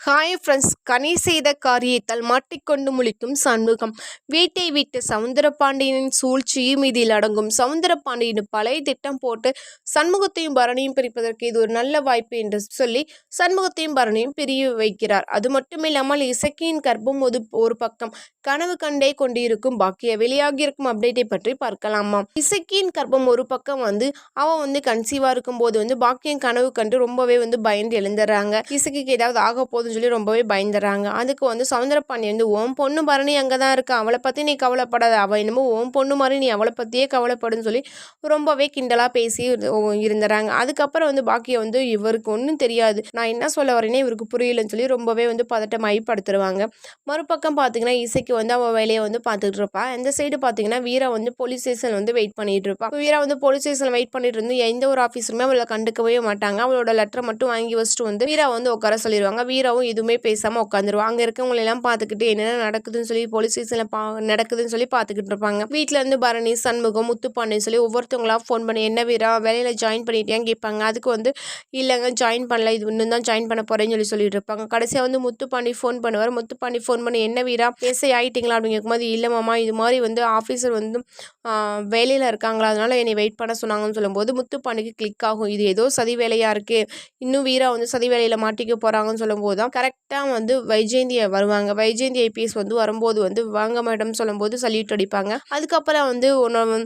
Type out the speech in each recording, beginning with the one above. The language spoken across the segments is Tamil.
ஹாய் ஃப்ரெண்ட்ஸ் கனி செய்த காரியத்தால் மாட்டிக்கொண்டு முழிக்கும் சண்முகம். வீட்டை விட்டு சவுந்தரபாண்டியனின் சூழ்ச்சியும் இதில் அடங்கும். சவுந்தரபாண்டியன் பழைய திட்டம் போட்டு சண்முகத்தையும் பரணியும் பிரிப்பதற்கு இது ஒரு நல்ல வாய்ப்பு என்று சொல்லி சண்முகத்தையும் பரணியும் பிரிய வைக்கிறார். அது மட்டுமில்லாமல் இசக்கியின் கர்ப்பம் ஒரு ஒரு பக்கம் கனவு கண்டே கொண்டிருக்கும் பாக்கிய வெளியாகியிருக்கும் அப்டேட்டை பற்றி பார்க்கலாமா? இசக்கியின் கர்ப்பம் ஒரு பக்கம் வந்து அவன் வந்து கன்சீவா இருக்கும் போது வந்து பாக்கியம் கனவு கண்டு ரொம்பவே வந்து பயந்து எழுந்துடுறாங்க இசக்கிக்கு ஏதாவது ஆக சொல்லி ரொம்பவே பயந்துடுறாங்க அதுக்கு வந்து சவுந்தரபாண்டி வந்து ஓம் பொண்ணு பரணி அங்கே தான் இருக்கா? அவளை பற்றி நீ கவலைப்படாத. அவள் என்னமோ ஓம் பொண்ணு மாதிரி நீ அவளை பற்றியே கவலைப்படுன்னு சொல்லி ரொம்பவே கிண்டலாக பேசி இருந்துறாங்க. அதுக்கப்புறம் வந்து பாக்கியம் வந்து இவருக்கு ஒன்றும் தெரியாது. நான் என்ன சொல்ல வரேனே இவருக்கு புரியலன்னு சொல்லி ரொம்பவே வந்து பதட்டமாகி படுத்துருவாங்க மறுபக்கம் பார்த்தீங்கன்னா இசைக்கு வந்து அவள் வேலையை வந்து பார்த்துட்டு இருப்பா. இந்த சைடு பார்த்தீங்கன்னா வீரா வந்து போலீஸ் ஸ்டேஷன் வந்து வெயிட் பண்ணிட்டு இருப்பா. வீரா வந்து போலீஸ் ஸ்டேஷன் வெயிட் பண்ணிட்டு இருந்து எந்த ஒரு ஆஃபீஸருமே அவளை கண்டுக்கவே மாட்டாங்க. அவளோட லெட்டரை மட்டும் வாங்கி வச்சுட்டு வந்து வீரா வந்து உட்கார சொல்லிடுவாங்க. வீரா வீராவும் எதுவுமே பேசாமல் உட்காந்துருவோம் அங்கே இருக்கவங்களெல்லாம் பார்த்துக்கிட்டு என்னென்ன நடக்குதுன்னு சொல்லி போலீஸ் ஸ்டேஷனில் பா நடக்குதுன்னு சொல்லி பார்த்துக்கிட்டு இருப்பாங்க. வீட்டிலேருந்து பரணி சண்முகம் முத்துப்பாண்டின்னு சொல்லி ஒவ்வொருத்தவங்களாக ஃபோன் பண்ணி என்ன வீரா வேலையில் ஜாயின் பண்ணிட்டியான்னு கேட்பாங்க. அதுக்கு வந்து இல்லைங்க ஜாயின் பண்ணல. இது இன்னும் தான் ஜாயின் பண்ண போகிறேன்னு சொல்லி சொல்லிட்டு இருப்பாங்க. கடைசியாக வந்து முத்துப்பாண்டி ஃபோன் பண்ணுவார். முத்துப்பாண்டி ஃபோன் பண்ணி என்ன வீரா பேச ஆகிட்டிங்களா அப்படின்னு கேட்கும்போது இல்லை மாமா இது மாதிரி வந்து ஆஃபீஸர் வந்து வேலையில் இருக்காங்களா? அதனால் என்னை வெயிட் பண்ண சொன்னாங்கன்னு சொல்லும்போது முத்துப்பாண்டிக்கு கிளிக் ஆகும். இது ஏதோ சதி வேலையாக இருக்குது இன்னும் வீரா வந்து சதி வேலையில் மாட்டிக்க போகிறாங்கன்னு சொல்லும்போது தான். கரெக்டாக வந்து வைஜெயந்தியை வருவாங்க. வைஜெயந்தி ஐபிஎஸ் வந்து வரும்போது வந்து வாங்க மேடம் சொல்லும்போது சல்யூட் அடிப்பாங்க. அதுக்கப்புறம் வந்து ஒன்று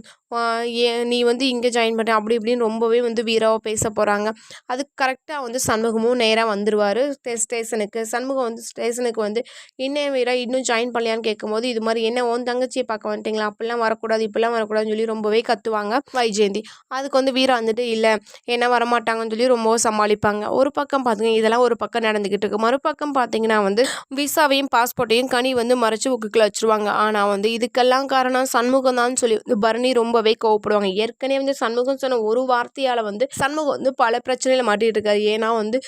ஏ நீ வந்து இங்கே ஜாயின் பண்ண. அப்படி இப்படின்னு ரொம்பவே வந்து வீராவாக பேச போகிறாங்க அதுக்கு கரெக்டாக வந்து சண்முகமும் நேராக வந்துடுவார் ஸ்டேஷனுக்கு. சண்முகம் வந்து ஸ்டேஷனுக்கு வந்து என்ன வீரா இன்னும் ஜாயின் பண்ணலையான்னு கேட்கும்போது இது மாதிரி என்ன ஓன் தங்கச்சியை பார்க்க வந்துட்டீங்களா? அப்படிலாம் வரக்கூடாது இப்படிலாம் வரக்கூடாதுன்னு சொல்லி ரொம்பவே கத்துவாங்க வைஜெயந்தி. அதுக்கு வந்து வீரா வந்துட்டு இல்லை என்ன வரமாட்டாங்கன்னு சொல்லி ரொம்பவும் சமாளிப்பாங்க. ஒரு பக்கம் பார்த்துங்க இதெல்லாம் ஒரு பக்கம் நடந்துக்கிட்டு இருக்கு. மறுபக்கம் பார்த்தீங்கன்னா வந்து விசாவையும் பாஸ்போர்ட்டையும் கனி வந்து மறைச்சு உக்குக்கில் வச்சுருவாங்க. ஆனால் வந்து இதுக்கெல்லாம் காரணம் சண்முகம் தான் சொல்லி வந்து பரணி ரொம்பவே கோவப்படுவாங்க. ஏற்கனவே வந்து சண்முகம் சொன்ன ஒரு வார்த்தையால் வந்து சண்முகம் வந்து பல பிரச்சனையில் மாட்டிகிட்டு இருக்காரு. ஏன்னா வந்து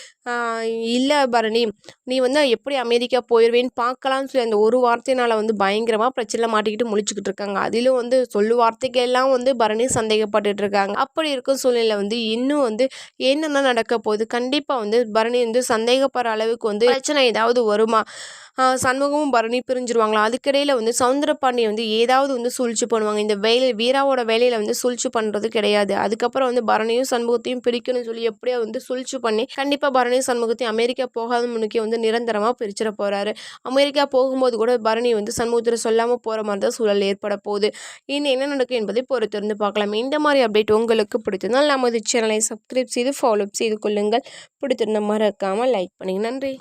இல்லை பரணி நீ வந்து எப்படி அமெரிக்கா போயிடுவேன்னு பார்க்கலான்னு சொல்லி அந்த ஒரு வார்த்தையினால் வந்து பயங்கரமாக பிரச்சனையில் மாட்டிக்கிட்டு முழிச்சுக்கிட்டு இருக்காங்க. அதிலும் வந்து சொல்லு வார்த்தைக்கெல்லாம் வந்து பரணி சந்தேகப்பட்டுட்டு இருக்காங்க. அப்படி இருக்கும் சூழ்நிலை வந்து இன்னும் வந்து என்னென்ன நடக்க போகுது? கண்டிப்பாக வந்து பரணி வந்து சந்தேகப்படுற அளவுக்கு வந்து பிரச்சனை ஏதாவது வருமா? சண்முகமும் பரணி பிரிஞ்சிருவாங்களா? அதுக்கிடையில் வந்து சவுந்தரபாண்டியை வந்து ஏதாவது வந்து சூழ்ச்சி பண்ணுவாங்க. இந்த வேலை வீராவோட வேலையில் வந்து சூழ்ச்சி பண்ணுறது கிடையாது. அதுக்கப்புறம் வந்து பரணியும் சண்முகத்தையும் பிரிக்கணும்னு சொல்லி எப்படியோ வந்து சூழ்ச்சி பண்ணி கண்டிப்பாக பரணியும் சண்முகத்தையும் அமெரிக்கா போகாத முன்னுக்கே வந்து நிரந்தரமாக பிரிச்சிட போகிறாரு அமெரிக்கா போகும்போது கூட பரணி வந்து சண்முகத்தில் சொல்லாமல் போகிற மாதிரி தான் சூழல் ஏற்பட போகுது. இன்னும் என்ன நடக்கும் என்பதை பொறுத்திருந்து பார்க்கலாம். இந்த மாதிரி அப்டேட் உங்களுக்கு பிடிச்சிருந்தால் நமது சேனலை சப்ஸ்கிரைப் செய்து ஃபாலோ செய்து கொள்ளுங்கள். பிடித்திருந்த மறக்காமல் லைக் பண்ணி நன்றி.